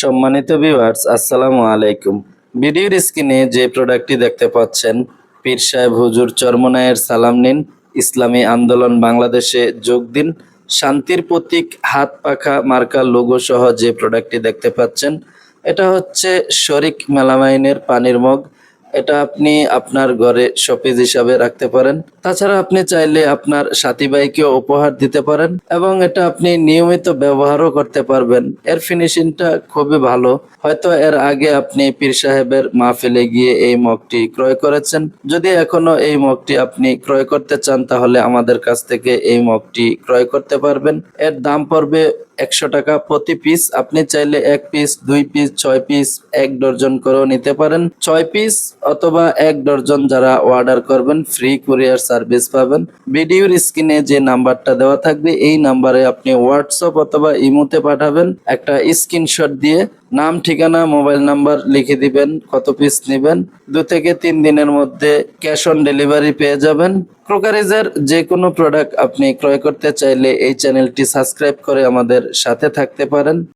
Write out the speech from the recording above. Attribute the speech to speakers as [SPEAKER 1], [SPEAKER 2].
[SPEAKER 1] সম্মানিত ভিউয়ার্স আসসালামু আলাইকুম। ভিডিওর স্ক্রিনে যে প্রোডাক্টটি দেখতে পাচ্ছেন, পীর সাহেব হুজুর চর্মনায়ের সালাম নিন। ইসলামী আন্দোলন বাংলাদেশে যোগ দিন। শান্তির প্রতীক, হাত পাখা, মার্কা লোগো সহ যে প্রোডাক্টটি দেখতে পাচ্ছেন, এটা হচ্ছে শরিক মেলামাইনের পানির মগ। এটা আপনি আপনার ঘরে শপিজ হিসাবে রাখতে পারেন। তাছাড়া আপনি চাইলে আপনার সাথী ভাইকেও উপহার দিতে পারেন এবং এটা আপনি নিয়মিত ব্যবহারও করতে পারবেন। এর ফিনিশিংটা খুবই ভালো। হয়তো এর আগে আপনি পীর সাহেবের মাহফিলে গিয়ে এই মগটি ক্রয় করেছেন। যদি এখনও এই মগটি আপনি ক্রয় করতে চান, তাহলে আমাদের কাছ থেকে এই মগটি ক্রয় করতে পারবেন। এর দাম পড়বে একশো টাকা প্রতি পিস আপনি চাইলে এক পিস দুই পিস ছয় পিস এক ডর্জন করেও নিতে পারেন। ছয় পিস অথবা এক ডর্জন যারা অর্ডার করবেন ফ্রি কুরিয়ার সার্ভিস পাবেন। ভিডিওর স্ক্রিনে যে নাম্বারটা দেওয়া থাকবে, এই নাম্বারে আপনি হোয়াটসঅ্যাপ অথবা ইমোতে পাঠাবেন। একটা স্ক্রিনশট দিয়ে নাম, ঠিকানা, মোবাইল নাম্বার লিখে দিবেন, কত পিস নেবেন। দু থেকে তিন দিনের মধ্যে ক্যাশ অন ডেলিভারি পেয়ে যাবেন। ক্রোকারিজের যে কোনো প্রোডাক্ট আপনি ক্রয় করতে চাইলে এই চ্যানেলটি সাবস্ক্রাইব করে আমাদের সাথে থাকতে পারেন।